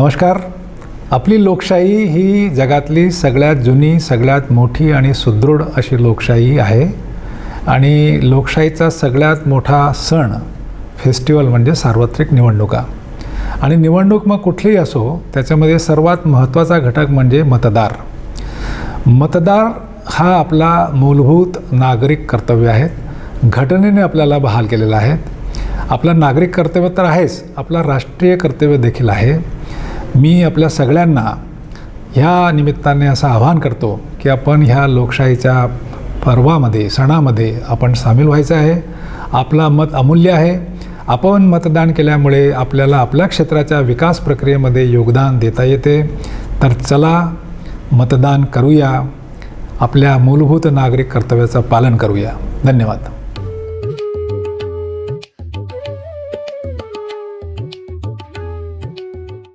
नमस्कार. आपली लोकशाही ही जगातली सगळ्यात जुनी सगळ्यात मोठी आणि सुदृढ अशी लोकशाही आहे. आणि लोकशाहीचा सगळ्यात मोठा सण फेस्टिवल म्हणजे सार्वत्रिक निवडणुका. आणि निवडणूक मग कुठलीही असो त्याच्यामध्ये सर्वात महत्त्वाचा घटक म्हणजे मतदार. मतदार हा आपला मूलभूत नागरिक कर्तव्य आहे घटनेने आपल्याला बहाल केलेला आहे आपला नागरिक कर्तव्य तर आहेच. आपला राष्ट्रीय कर्तव्य देखील आहे. मी आपल्या सगळ्यांना ह्या निमित्ताने असं आवाहन करतो की आपण ह्या लोकशाहीच्या पर्वामध्ये सणामध्ये आपण सामील व्हायचं आहे. आपला मत अमूल्य आहे. आपण मतदान केल्यामुळे आपल्याला आपल्या क्षेत्राच्या विकास प्रक्रियेमध्ये योगदान देता येते. तर चला मतदान करूया. आपल्या मूलभूत नागरिक कर्तव्याचं पालन करूया. धन्यवाद.